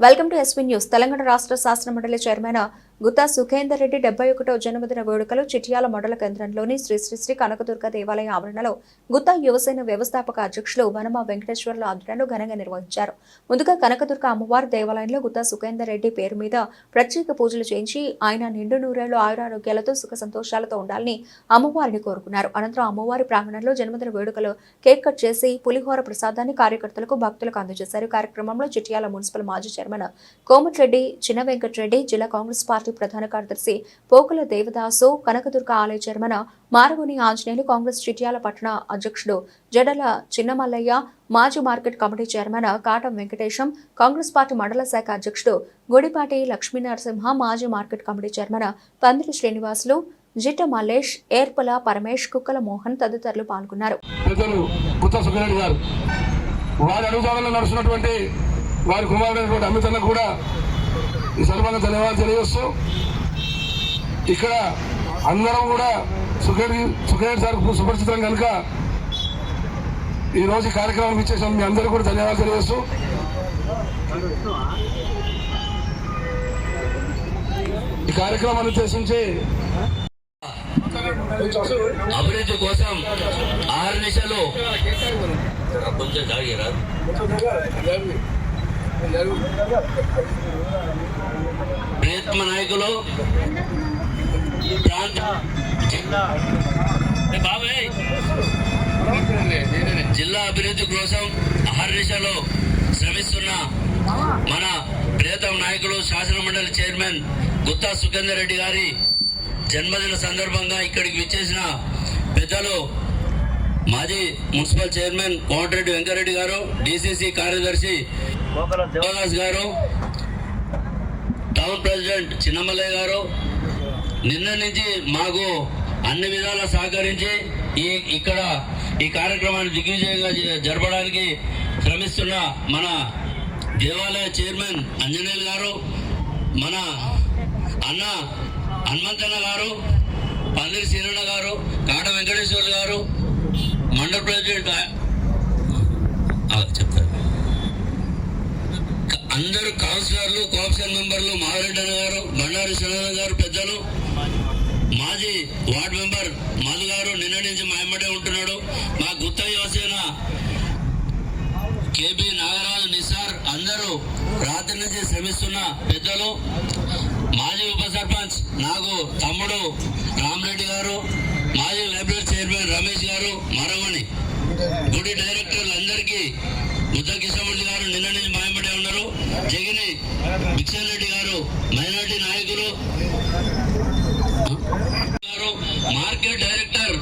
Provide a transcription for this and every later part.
Welcome to SV news. Telangana రాష్ట్ర శాసన మండలి చైర్మన్ గుత్తా సుఖేందర్ రెడ్డి డెబ్బై ఒకటో జన్మదిన వేడుకలు చిట్యాల మండల కేంద్రంలోని శ్రీ శ్రీ శ్రీ కనకదుర్గ దేవాలయ ఆవరణలో గుత్తా యువసేన వ్యవస్థాపక అధ్యక్షులు వనమ వెంకటేశ్వర్ల ఆధ్వర్యంలో ఘనంగా నిర్వహించారు. ముందుగా కనకదుర్గ అమ్మవారి దేవాలయంలో గుత్తా సుఖేందర్ రెడ్డి పేరు మీద ప్రత్యేక పూజలు చేయించి ఆయన నిండు నూరేళ్ళు ఆయురారోగ్యాలతో సుఖ సంతోషాలతో ఉండాలని అమ్మవారిని కోరుకున్నారు. అనంతరం అమ్మవారి ప్రాంగణంలో జన్మదిన వేడుకలు కేక్ కట్ చేసి పులిహోర ప్రసాదాన్ని కార్యకర్తలకు భక్తులకు అందజేశారు. కార్యక్రమంలో చిట్యాల మున్సిపల్ మాజీ చైర్మన్ కోమటిరెడ్డి చిన్న వెంకటరెడ్డి జిల్లా కాంగ్రెస్ పార్టీ ప్రధాన కార్యదర్శి పోకుల దేవదాసు కనకదుర్గ ఆలయ చైర్మన్ మారగోని ఆంజనేయులు కాంగ్రెస్ చిట్యాల పట్టణ అధ్యక్షుడు జడల చిన్నమల్లయ్య మాజీ market committee chairman Katam Venkatesham Congress party మండల శాఖ అధ్యక్షుడు గుడిపాటి లక్ష్మీనరసింహ మాజీ మార్కెట్ కమిటీ చైర్మన్ పందిరి శ్రీనివాసులు జిట మల్లేష్ ఏర్పల పరమేష్ కుక్కల మోహన్ తదితరులు పాల్గొన్నారు. వారి నడుస్తున్నటువంటి వారి కుమారుడైనటువంటి అమితన్న కూడా ఈ సందర్భంగా ధన్యవాదాలు తెలియజేస్తూ ఇక్కడ అందరం కూడా సుఖరెడ్డి సుఖరెడ్డి సార్ సుపరిచితం కనుక ఈ రోజు కార్యక్రమం ఇచ్చేసిన మీ అందరూ కూడా ధన్యవాదాలు తెలియజేస్తూ ఈ కార్యక్రమాన్ని ఉద్దేశించి అభివృద్ధి కోసం ఆరు నిశలు కొంచెం ప్రయత్న నాయకులు ప్రాంత బాబాయ్. జిల్లా అభివృద్ధి కోసం అహర్నిశలో శ్రమిస్తున్న మన ప్రియతమ నాయకులు శాసన మండలి చైర్మన్ గుత్తా సుఖేందర్ రెడ్డి గారి జన్మదిన సందర్భంగా ఇక్కడికి విచ్చేసిన పెద్దలు మాజీ మున్సిపల్ చైర్మన్ కోమటిరెడ్డి వెంకరెడ్డి గారు డిసిసి కార్యదర్శి దేవదాస్ గారు టౌన్ ప్రెసిడెంట్ చిన్నమల్లయ్య గారు నిన్న నుంచి మాకు అన్ని విధాలా సహకరించి ఈ ఇక్కడ ఈ కార్యక్రమాన్ని దిగ్విజయంగా జరపడానికి శ్రమిస్తున్న మన దేవాలయ చైర్మన్ అంజనేయులు గారు మన అన్న హనుమంతన్న గారు పందిరి సీరణ గారు కాట వెంకటేశ్వర గారు మండల ప్రెసిడెంట్ చెప్తారు అందరు కౌన్సిలర్లు కోఆప్షన్ మెంబర్లు మారెడ్డి అన్న గారు బండారు సనన్న గారు పెద్దలు మాజీ వార్డు మెంబర్ మధు గారు నిన్న నుంచి మా ఎమ్మడే ఉంటున్నాడు. మా గుత్త యువసేన కేబి నాగరాజు నిసార్ అందరూ రాత్రి నుంచి శ్రమిస్తున్న పెద్దలు మాజీ ఉప సర్పంచ్ నాకు తమ్ముడు రామరెడ్డి గారు మాజీ లైబ్రరీ చైర్మన్ రమేష్ గారు మరవని గుడి డైరెక్టర్లు అందరికీ ముద్ద కిషన్మూర్తి గారు నిన్న నుంచి మాయపడే ఉన్నారు. జగిని భిక్షన్ రెడ్డి గారు మైనార్టీ నాయకులు గారు మార్కెట్ డైరెక్టర్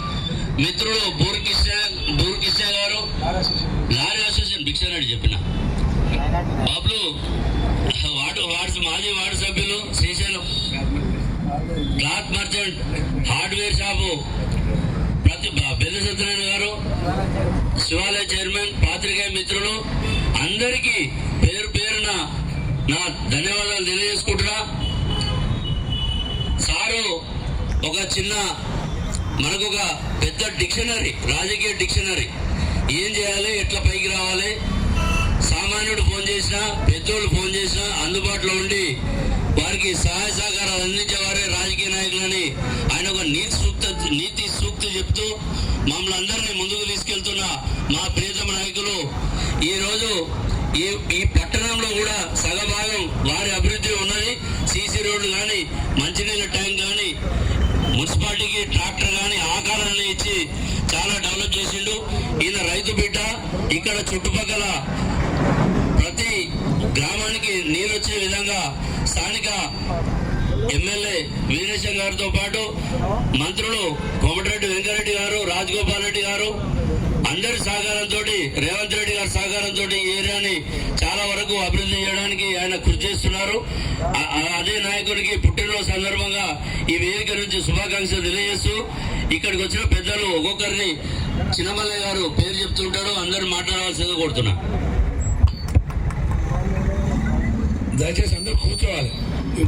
మిత్రుడు బూర్ బూర్కిషా గారు లారీ అసోసియేషన్ భిక్షన్ రెడ్డి చెప్పిన. బాబులు వార్డు వార్డు మాజీ వార్డు సభ్యులు Srisailam. Cloth merchant hardware shop ప్రతి బెల్లసత్యనారాయణ గారు శివాలయ చైర్మన్ పాత్రికేయ మిత్రులు అందరికీ పేరు పేరున నా ధన్యవాదాలు తెలియజేసుకుంటున్నా. సారు ఒక చిన్న మనకు ఒక పెద్ద డిక్షనరీ రాజకీయ డిక్షనరీ. ఏం చేయాలి ఎట్లా పైకి రావాలి? సామాన్యుడు ఫోన్ చేసినా పెద్దోళ్ళు ఫోన్ చేసినా అందుబాటులో ఉండి వారికి సహాయ సహకారాలు అందించేవారే ఆయన ఒక నీతి సూక్త నీతి సూక్తి చెప్తూ మమ్మల్ని అందరినీ ముందుకు తీసుకెళ్తున్న మా ప్రియతమ నాయకులు ఈ రోజు ఈ ఈ పట్టణంలో కూడా సగభాగం వారి అభివృద్ధి ఉన్నది. సీసీ రోడ్లు కానీ మంచినీళ్ళ ట్యాంక్ కానీ మున్సిపాలిటీకి ట్రాక్టర్ కానీ ఆకారాన్ని ఇచ్చి చాలా డెవలప్ చేసిండు. ఈయన రైతు బిడ్డ ఇక్కడ చుట్టుపక్కల ప్రతి గ్రామానికి నీరు వచ్చే విధంగా స్థానిక ఎమ్మెల్యే వీరేశం గారితో పాటు మంత్రులు కోమటిరెడ్డి వెంకరెడ్డి గారు రాజగోపాల్ రెడ్డి గారు అందరి సహకారంతో రేవంత్ రెడ్డి గారి సహకారంతో ఈ ఏరియాని చాలా వరకు అభివృద్ధి చేయడానికి ఆయన కృషి చేస్తున్నారు. ఆ- అదే నాయకుడికి పుట్టినరోజు సందర్భంగా ఈ వేదిక నుంచి శుభాకాంక్షలు తెలియజేస్తూ ఇక్కడికి వచ్చిన పెద్దలు ఒక్కొక్కరిని చిన్నమల్లయ్య గారు పేరు చెప్తుంటారు అందరు మాట్లాడవలసిందిగా కోరుతున్నా. దయచేసి అందరు కూర్చోవాలి.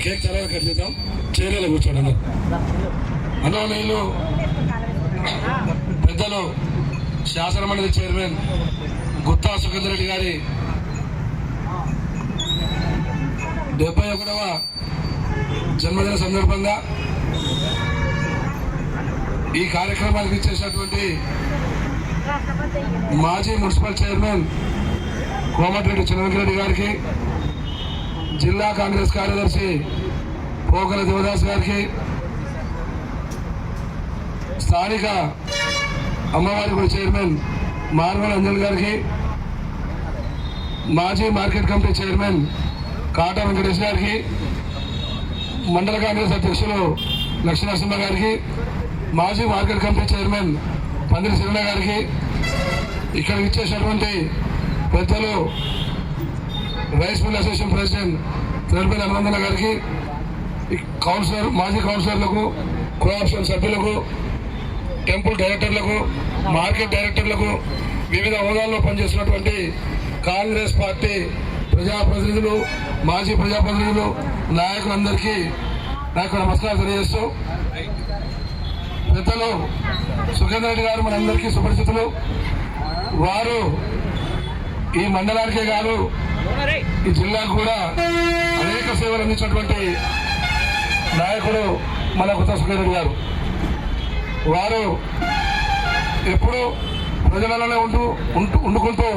కేక్ తర్వాత కట్ చేద్దాం. చైర్లో కూర్చోండి అందరూ. అన్నమయ్యలు పెద్దలు శాసనమండలి చైర్మన్ గుత్తా సుఖేందర్ రెడ్డి గారి డెబ్బై ఒకటవ జన్మదిన సందర్భంగా ఈ కార్యక్రమానికి ఇచ్చేసినటువంటి మాజీ మున్సిపల్ చైర్మన్ కోమటిరెడ్డి చిన్నరెడ్డి గారికి జిల్లా కాంగ్రెస్ కార్యదర్శి పోకల దేవదాస్ గారికి స్థానిక అమ్మవారి గుడి చైర్మన్ మార్వల్ అంజల్ గారికి మాజీ market committee chairman Kata Venkatesh గారికి మండల కాంగ్రెస్ అధ్యక్షులు లక్ష్మీనరసింహ గారికి మాజీ మార్కెట్ కమిటీ చైర్మన్ పందిరి శివణ గారికి ఇక్కడ ఇచ్చేసినటువంటి పెద్దలు rice mill association president Tirupati Hanumanthana గారికి ఈ కౌన్సిలర్ మాజీ కౌన్సిలర్లకు కోఆప్షన్ సభ్యులకు టెంపుల్ డైరెక్టర్లకు మార్కెట్ డైరెక్టర్లకు వివిధ హోదాల్లో పనిచేస్తున్నటువంటి కాంగ్రెస్ పార్టీ ప్రజాప్రతినిధులు మాజీ ప్రజాప్రతినిధులు నాయకులందరికీ నాకు నమస్కారం తెలియజేస్తూ పెద్దలు సుఖేందర్ రెడ్డి గారు మనందరికీ సుపరిచితులు. వారు ఈ మండలానికే గారు ఈ జిల్లాకు కూడా అనేక సేవలు అందించినటువంటి నాయకుడు మన కొత్త సుఖేందర్ గారు. వారు ఎప్పుడూ ప్రజలలోనే ఉంటూ ఉంటూ ఉండుకుంటూ